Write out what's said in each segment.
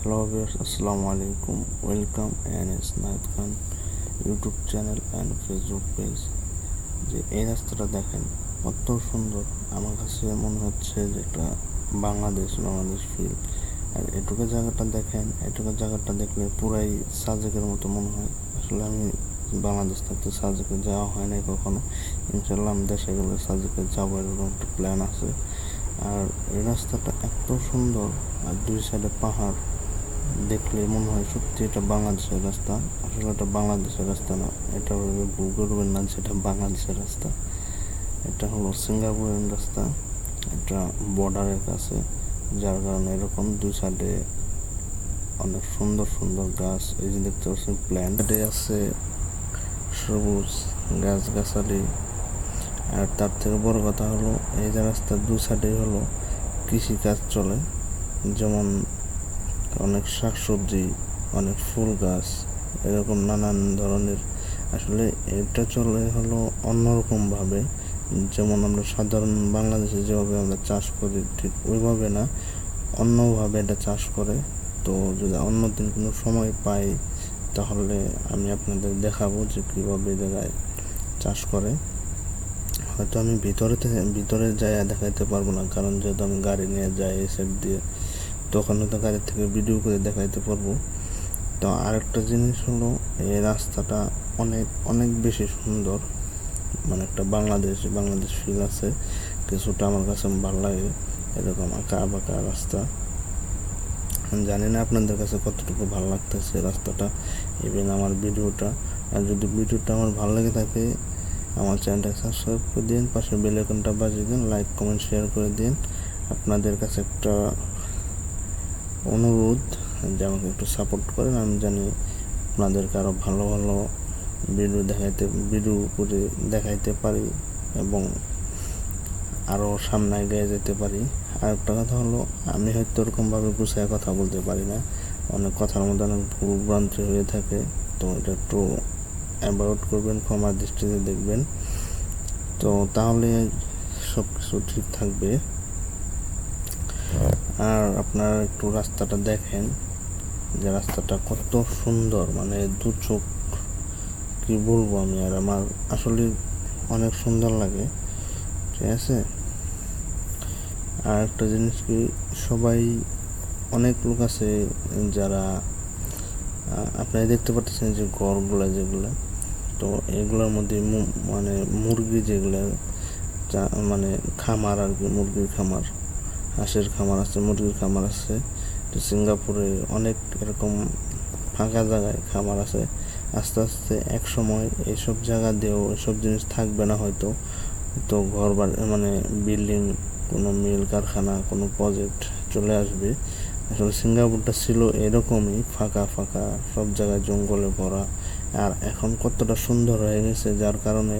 Hello viewers আসসালামু আলাইকুম welcome N S Nahid Khan YouTube channel and Facebook page যে এই রাস্তাটা দেখেন, কত সুন্দর। আমার কাছে মনে হচ্ছে যে এটা বাংলাদেশ বাংলাদেশ ফিল আর এটুকু জায়গাটা দেখেন, এটুকু জায়গাটা দেখলে পুরাই সাজেকের মতো মনে হয়। আসলে আমি বাংলাদেশ থাকতে সাজেকে যাওয়া হয় নাই কখনো। ইনশাল্লাহ আমি দেশে গেলে সাজেকে যাব, এরকম একটা প্ল্যান আছে। আর এই রাস্তাটা এত সুন্দর, আর দুই সাইডে পাহাড়। দেখলে মনে হয় সত্যি এটা বাংলাদেশের রাস্তা। আসলে এটা বাংলাদেশের রাস্তা না, এটা ভুল করবেন না যেটা বাংলাদেশের রাস্তা। এটা হলো সিঙ্গাপুরের রাস্তা, এটা বর্ডারের কাছে, যার কারণে এরকম দুই সাইডে অনেক সুন্দর সুন্দর গাছ, এই যে দেখতে পাচ্ছেন প্ল্যান আছে সবুজ গাছগাছালি, আর তার থেকে বড় কথা হলো এই যে রাস্তার দু সাইডে হলো কৃষিকাজ চলে। যেমন অনেক শাকসবজি, অনেক ফুল গাছ, এরকম নানান ধরনের। আসলে এটা চলে হলো অন্যরকমভাবে। যেমন আমরা সাধারণ বাংলাদেশে যেভাবে আমরা চাষ করি, ঠিক ওইভাবে না, অন্যভাবে এটা চাষ করে। তো যদি অন্য দিন কোনো সময় পাই, তাহলে আমি আপনাদের দেখাবো যে কীভাবে জায়গায় চাষ করে। হয়তো আমি ভিতরে ভিতরে যাই দেখাইতে পারব না, কারণ যেহেতু আমি গাড়ি নিয়ে যাই এই সাইড দিয়ে তখন হয়তো গাড়ি থেকে ভিডিও করে দেখাইতে পারব। তো আরেকটা জিনিস হলো, এই রাস্তাটা অনেক অনেক বেশি সুন্দর। মানে একটা বাংলাদেশ বাংলাদেশ ফিল আছে। কিছুটা আমার কাছে ভালো লাগে এরকম আঁকা বাঁকা রাস্তা। জানি না আপনাদের কাছে কতটুকু ভালো লাগতেছে রাস্তাটা ইভেন আমার ভিডিওটা আর যদি ভিডিওটা আমার ভালো লেগে থাকে, আমার চ্যানেলটা সাবস্ক্রাইব করে দিন, পাশে বেল আইকনটা বাজিয়ে দিন লাইক কমেন্ট শেয়ার করে দিন। আপনাদের কাছে একটা অনুরোধ যে আমাকে একটু সাপোর্ট করেন। আমি জানি আপনাদেরকে আরও ভালো ভালো ভিডিও দেখাইতে ভিডিও করে দেখাইতে পারি এবং আরও সামনে এগিয়ে যেতে পারি। আর একটা কথা হলো, আমি হয়তো ওরকমভাবে গুছায় কথা বলতে পারি না। অনেক কথার মধ্যে অনেক ভুল ভ্রান্তি হয়ে থাকে। তো এটা একটু অ্যাভয়েড করবেন, ক্ষমার দৃষ্টিতে দেখবেন। তো তাহলে সব কিছু ঠিক থাকবে। আর আপনারা একটু রাস্তাটা দেখেন যে রাস্তাটা কত সুন্দর মানে দু চোখ, কি বলব আমি আর আমার আসলে অনেক সুন্দর লাগে, ঠিক আছে? আর একটা জিনিস কি, সবাই, অনেক লোক আছে যারা আপনারা দেখতে পাচ্ছেন যে গড়গুলা যেগুলা, তো এগুলোর মধ্যে মানে মুরগি যেগুলো মানে খামার আর কি, মুরগির খামার। হাঁসের খামার আছে, মুরগির খামার আছে। তো সিঙ্গাপুরে অনেক এরকম ফাঁকা জায়গায় খামার আছে। আস্তে আস্তে এক সময় এইসব জায়গা দিয়েও এসব জিনিস থাকবে না হয়তো। তো ঘর মানে বিল্ডিং, কোনো মিল কারখানা, কোনো প্রজেক্ট চলে আসবে। আসলে সিঙ্গাপুরটা ছিল এরকমই ফাঁকা ফাঁকা, সব জায়গায় জঙ্গলে ভরা। আর এখন কতটা সুন্দর হয়ে গেছে, যার কারণে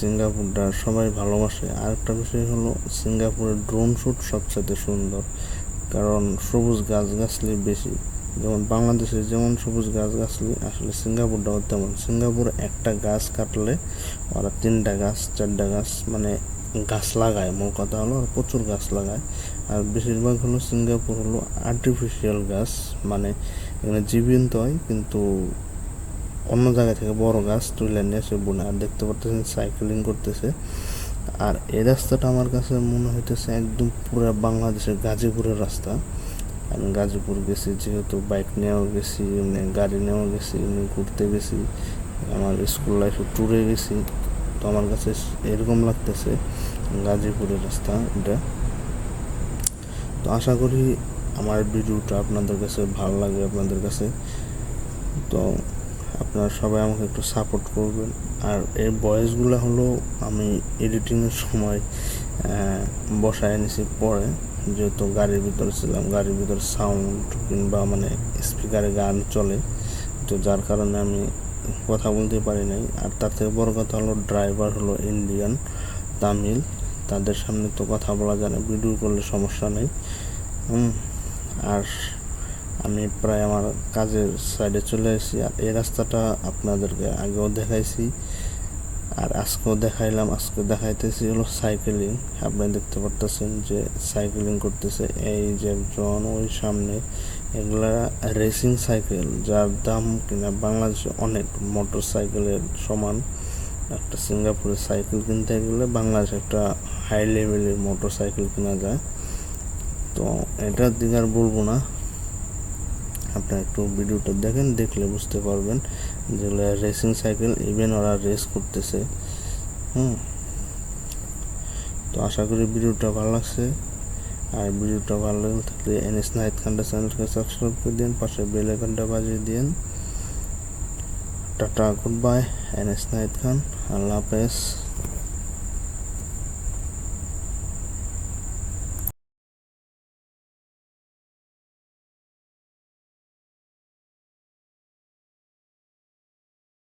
সিঙ্গাপুরটা সবাই ভালোবাসে। আর একটা বিষয় হলো, সিঙ্গাপুরের ড্রোন শ্যুট সবচেয়ে সুন্দর। কারণ সবুজ গাছগাছলি বেশি। যেমন বাংলাদেশে যেমন সবুজ গাছগাছলি, আসলে সিঙ্গাপুরটাও তেমন। সিঙ্গাপুরে একটা গাছ কাটলে ওরা তিনটা গাছ, চারটা গাছ মানে গাছ লাগায়। মূল কথা হলো প্রচুর গাছ লাগায়। আর বেশিরভাগ হলো সিঙ্গাপুর হলো আর্টিফিশিয়াল গাছ মানে এখানে জীবন্ত হয়, কিন্তু অন্য জায়গা থেকে বড় গাছ তুলে নিয়ে এসে বোনে। আর দেখতে পারতেছেন সাইকেলিং করতেছে। আর এই রাস্তাটা আমার কাছে মনে হইতেছে একদম পুরো বাংলাদেশের গাজীপুরের রাস্তা। আমি গাজীপুর গেছি, যেহেতু বাইক নিয়েও গেছি, এমনি গাড়ি নিয়েও গেছি, এমনি ঘুরতে গেছি, আমার স্কুল লাইফে ট্যুরে গেছি। তো আমার কাছে এরকম লাগতেছে গাজীপুরের রাস্তা এটা। তো আশা করি আমার ভিডিওটা আপনাদের কাছে ভালো লাগবে আপনাদের কাছে। তো আপনারা সবাই আমাকে একটু সাপোর্ট করবেন। আর এর বয়েসগুলো হলো আমি এডিটিংয়ের সময় বসায় এনেছি পরে। যেহেতু গাড়ির ভিতরে ছিলাম, গাড়ির ভিতরে সাউন্ড কিংবা মানে স্পিকারে গান চলে, তো যার কারণে আমি কথা বলতে পারি নাই। আর তার থেকে বড় কথা হলো ড্রাইভার হলো ইন্ডিয়ান তামিল। তাদের সামনে তো কথা বলা যায় না ভিডিও করলে সমস্যা নেই। আর আমি প্রায় আমার কাজের সাইডে চলে এসেছি আর এই রাস্তাটা আপনাদেরকে আগেও দেখাইছি, আর আজকেও দেখাইলাম, আজকে দেখাইতেছি হলো সাইকেলিং আপনি দেখতে পারতেছেন যে সাইকেলিং করতেছে এই যে একজন ওই সামনে এগুলা রেসিং সাইকেল যার দাম কিনা বাংলাদেশে অনেক। মোটর সাইকেলের সমান, একটা সিঙ্গাপুরের সাইকেল কিনতে গেলে বাংলাদেশে একটা হাই লেভেলের মোটর সাইকেল কেনা যায়। তো এটার দিকে আর বলব না। আপনারা একটু ভিডিওটা দেখেন, দেখলে বুঝতে পারবেন যেগুলো রেসিং সাইকেল ইভেন ওরা রেস করতেছে। হুম। তো আশা করি ভিডিওটা ভালো লাগছে। আর ভিডিওটা ভালো লাগলে থাকলে এনএস নাহিদ খানটা চ্যানেলকে সাবস্ক্রাইব করে দিন, পাশে বেল আইকনটা বাজিয়ে দিন। Tata good bye NS Nahid Khan আল্লাহ হাফেজ।